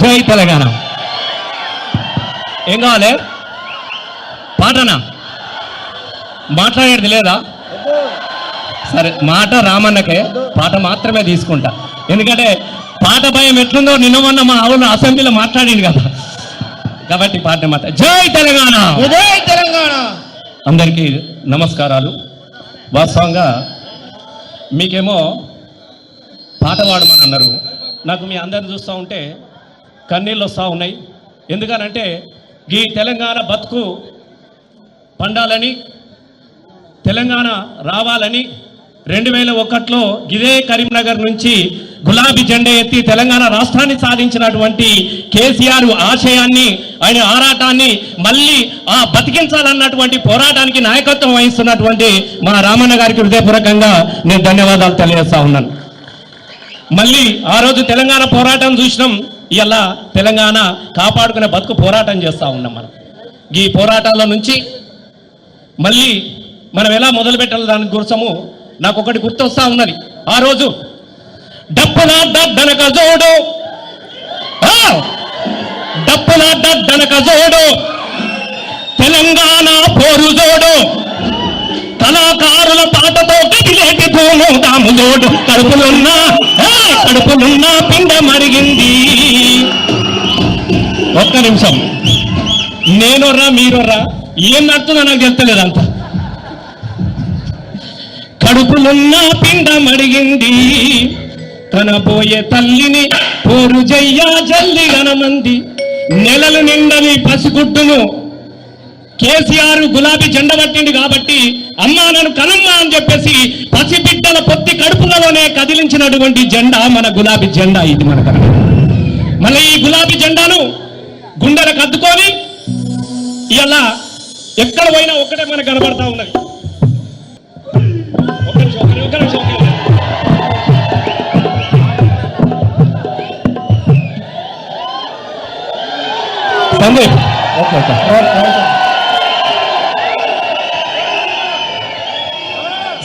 జై తెలంగాణ. ఏం కావాలి? పాటనా? మాట్లాడేది లేదా? సరే మాట రామన్నకే పాట మాత్రమే తీసుకుంటా. ఎందుకంటే పాట భయం ఎట్లుందో నిన్న మొన్న మా ఆవులు అసెంబ్లీలో మాట్లాడింది కదా. కాబట్టి పాట మాట జై తెలంగాణ! జై తెలంగాణ! అందరికీ నమస్కారాలు. వాస్తవంగా మీకేమో పాట పాడమని అన్నారు. నాకు మీ అందరిని చూస్తూ ఉంటే కన్నీళ్ళు వస్తూ ఉన్నాయి. ఎందుకనంటే ఈ తెలంగాణ బతుకు పండాలని తెలంగాణ రావాలని రెండు వేల ఒకటిలో ఇదే కరీంనగర్ నుంచి గులాబీ జెండా ఎత్తి తెలంగాణ రాష్ట్రాన్ని సాధించినటువంటి కేసీఆర్ ఆశయాన్ని ఆయన ఆరాటాన్ని మళ్ళీ ఆ బతికించాలన్నటువంటి పోరాటానికి నాయకత్వం వహిస్తున్నటువంటి మా రామన్న గారికి హృదయపూర్వకంగా నేను ధన్యవాదాలు తెలియజేస్తా ఉన్నాను. మళ్ళీ ఆ రోజు తెలంగాణ పోరాటం చూసినాం. ఇలా తెలంగాణ కాపాడుకునే బతుకు పోరాటం చేస్తా ఉన్నాం మనం. ఈ పోరాటాల నుంచి మళ్ళీ మనం ఎలా మొదలుపెట్టాలి దాని గురించము నాకు ఒకటి గుర్తొస్తా ఉన్నది. ఆ రోజు డప్పులాడ్డ డనక తెలంగాణ పోరు జోడు. కళాకారుల పాటతో గదిలేటి తూము దాములోడు కడుపులున్న ఆ! ఒక్క నిమిషం. నేనొర్రా మీరొర్రా ఏం నడుతుందో నాకు తెలుస్తలేదు అంత? కడుపులున్న పిండ తన కనబోయే తల్లిని పోరు జయ్యా జల్లి గనమంది నెలలు నిండని పసిగుడ్డును కేసీఆర్ గులాబీ జెండ పట్టింది కాబట్టి అమ్మా నన్ను కనమ్మా అని చెప్పేసి పసిబిడ్డల పొత్తి కడుపులలోనే కదిలించినటువంటి జెండా మన గులాబీ జెండా ఇది మన కనుక మళ్ళీ ఈ గులాబీ జెండాను గుండెలకు అద్దుకొని ఇలా ఎక్కడ పోయినా ఒక్కటే మనకు కనబడతా ఉన్నది. ఒక్క నిమిషం, ఒక్క నిమిషం, ఒక్క.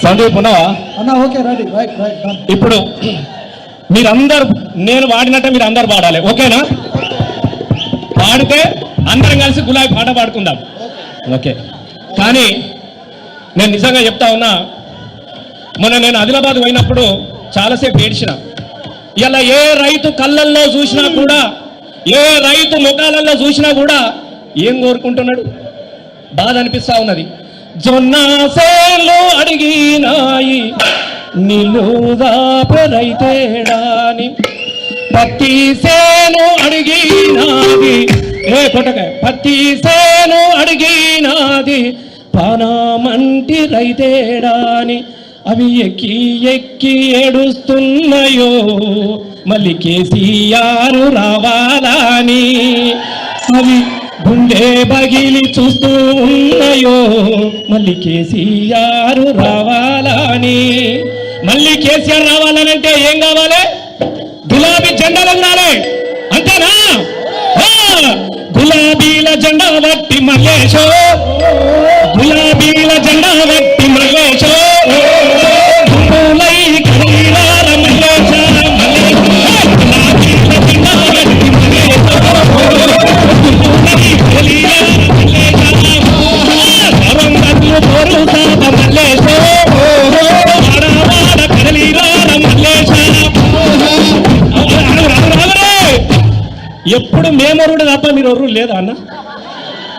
సందీప్ ఇప్పుడు మీరందరు నేను పాడినట్టే మీరు అందరు పాడాలి ఓకేనా? పాడితే అందరం కలిసి గులాబీ పాట పాడుకుందాం. ఓకే. కానీ నేను నిజంగా చెప్తా ఉన్నా మొన్న నేను ఆదిలాబాద్ పోయినప్పుడు చాలాసేపు ఏడ్చిన. ఇలా ఏ రైతు కళ్ళల్లో చూసినా కూడా ఏ రైతు ముఖాలలో చూసినా కూడా ఏం కోరుకుంటున్నాడు? బాధ అనిపిస్తా ఉన్నది. జొన్న అడిగినాయి అడిగినాయి నిలుదాపెరైతేడాని పత్తి సేను అడిగినాది. ఏ కొట్టక పత్తి సేను అడిగినాది. పానామంటి రైతేడాని అవి ఎక్కి ఎక్కి ఏడుస్తున్నాయో. మళ్ళీ కేసీఆర్ రావాలని అవి గుండె బగిలి చూస్తూ ఉన్నాయో. మళ్ళీ కేసీఆర్ రావాలని. మళ్ళీ కేసీఆర్ రావాలనంటే ఏం కావాలి? గులాబీ జెండాలు ఉండాలి. అంతేనా? గులాబీల జెండా వట్టి మల్లేశో. గులాబీ ఎప్పుడు మేమరుడు తప్ప మీరు ఎవరు లేదా అన్న?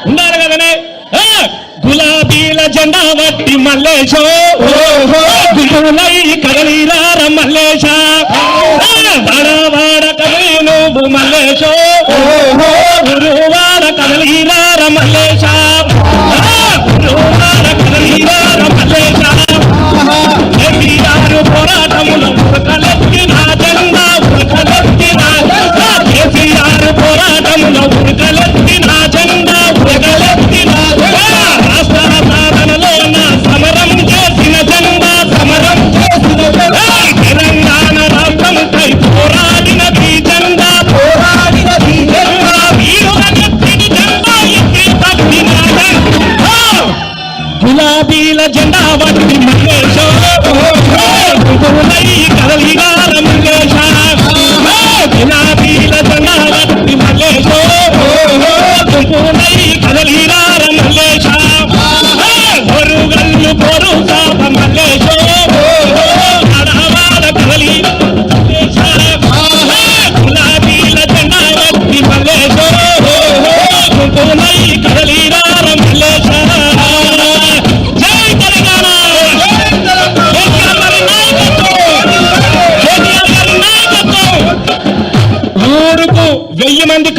ఉన్నారు కదనే? గులాబీల జెండా వట్టి మల్లేశో గురులై కదలిరార మల్లేశ వాడ కదలి నువ్వు మల్లేశో గురువాడ కదలిరార మల్లేశ గులాబీల జెండా వట్టి మల్లేశో గురులై మల్లేశ గులాబీల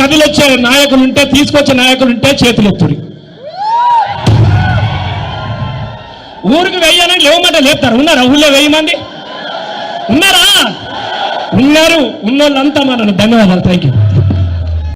కదిలొచ్చే నాయకులుంటే తీసుకొచ్చే నాయకులుంటే చేతులు ఎత్తుడి ఊరికి వెయ్యాలని లేవమంటే లేపుతారు. ఉన్నారా? ఊళ్ళో వెయ్యి మంది? ఉన్నారా? ఉన్నారు. ఉన్నోళ్ళంతా మనల్ని ధన్యవాదాలు. Thank you